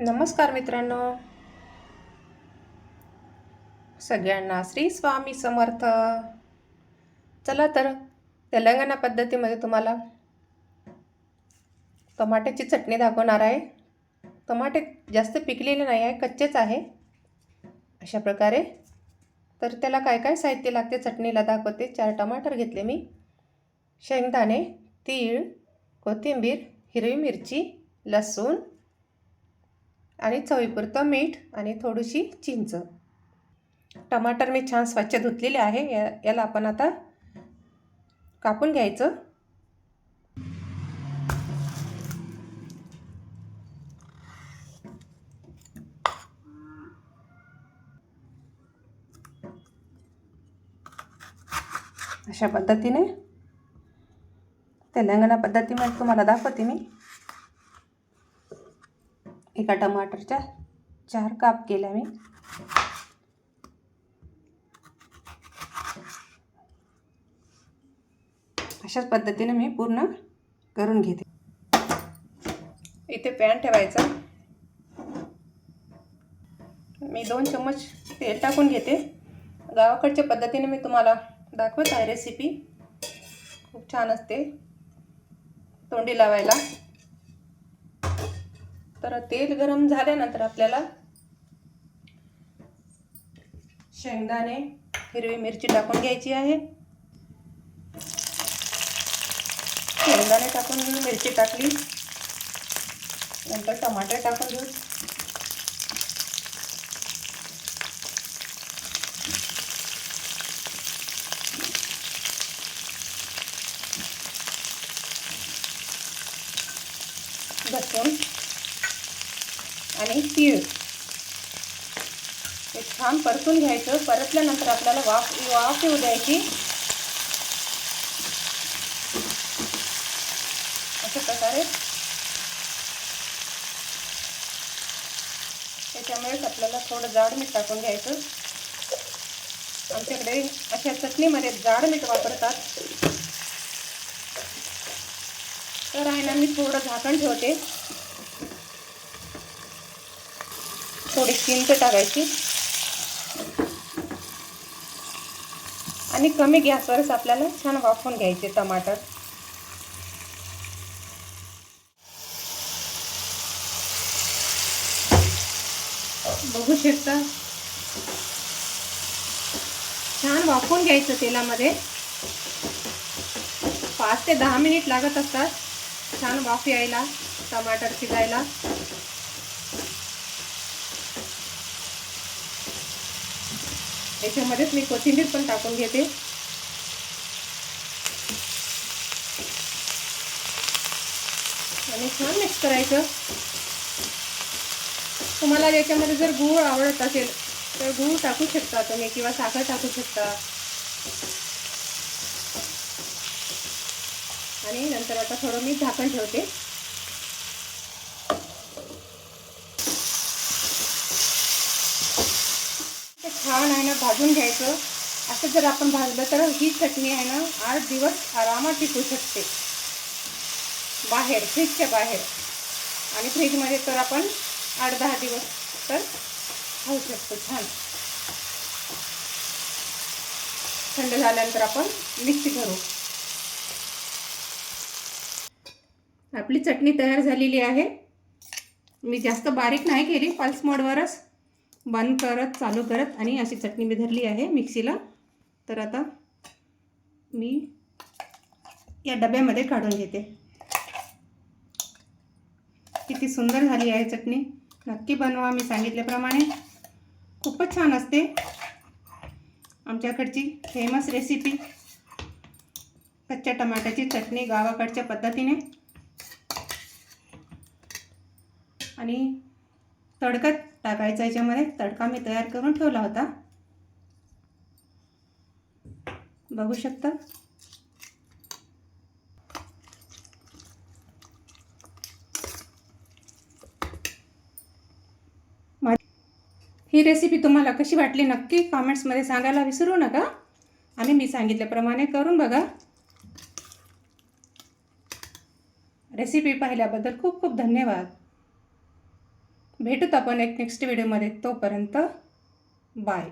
नमस्कार मित्रांनो. सगळ्यांना श्री स्वामी समर्थ. चला तर तेलंगणा पद्धतीमध्ये तुम्हाला टमाट्याची चटणी दाखवणार आहे. टमाटे जास्त पिकलेले नाही आहे कच्चेच आहे. अशा प्रकारे. तर त्याला काय काय साहित्य लागते चटणीला दाखवते. चार टमाटर घेतले मी. शेंगदाणे तीळ कोथिंबीर हिरवी मिरची लसूण आणि चवीपुरतं मीठ आणि थोडीशी चिंच. टमाटर मी छान स्वच्छ धुतलेले आहे. या याला आपण आता कापून घ्यायचं. अशा पद्धतीने. तेलंगणा पद्धतीमध्ये तुम्हाला दाखवते मी. एका टमाटरच्या चार काप केल्या मी. अशाच पद्धतीने मी पूर्ण करून घेते. इथे पॅन ठेवायचा. मी दोन चम्मच तेल टाकून घेते. गावाकडच्या पद्धतीने मी तुम्हाला दाखवत आहे रेसिपी खूप छान असते. तोंडी लावायला. तर तेल गरम झाल्यानंतर आपल्याला शेंगदाणे हिरवी मिरची टाकून घ्यायची आहे. शेंगदाणे टाकून घेऊ मिरची टाकली. नंतर टमाटर टाकून घेऊ. लसूण. आणि तीळ. हे छान परतून घ्यायचं. परतल्यानंतर आपल्याला वाफ वाफ येऊ द्यायची. अशा प्रकारे. त्याच्यामुळेच आपल्याला थोडं जाड मीठ टाकून घ्यायचं. आमच्याकडे अशा चटणीमध्ये जाड मीठ वापरतात. तर आहे ना मी थोडं झाकण ठेवते. थोडी चिंच टाकायची. आणि कमी गॅसवरच आपल्याला छान वाफून घ्यायचे टमाटर. बघू शकता. छान वाफून घ्यायचं तेलामध्ये. पाच ते दहा मिनिट लागत असतात. छान वाफ यायला टमाटर शिजायला. याच्यामध्येच मी कोथिंबीर पण टाकून घेते. आणि छान मिक्स करायचं. तुम्हाला याच्यामध्ये जर गूळ आवडत असेल तर गूळ टाकू शकता तुम्ही किंवा साखर टाकू शकता. आणि नंतर आता थोडं मी झाकण ठेवते. छान आहे ना भाजून घ्यायचं. असं जर आपण भाजलं तर ही चटणी आहे ना आठ दिवस आरामात टिकू शकते. बाहेर फ्रीजच्या बाहेर. आणि फ्रीजमध्ये तर आपण आठ दहा दिवस तर खाऊ शकतो छान. थंड झाल्यानंतर आपण मिक्सी करू आपली चटणी तयार झालेली आहे. मी जास्त बारीक नाही केली पल्स मोडवरच बंद करत चालू करत आणि अशी चटणी मी धरली आहे मिक्सीला. तर आता मी या डब्यामध्ये काढून घेते. किती सुंदर झाली आहे चटणी. नक्की बनवा मी सांगितल्याप्रमाणे. खूपच छान असते. आमच्याकडची फेमस रेसिपी कच्च्या टमाट्याची चटणी गावाकडच्या पद्धतीने. आणि तडका टाकायचा याच्यामध्ये. तडका मी तयार करून ठेवला होता. बघू शकता. ही रेसिपी तुम्हाला कशी वाटली नक्की कॉमेंट्समध्ये सांगायला विसरू नका. आणि मी सांगितल्याप्रमाणे करून बघा. रेसिपी पाहिल्याबद्दल खूप खूप धन्यवाद. भेटूत आपण एक नेक्स्ट व्हिडिओमध्ये तोपर्यंत बाय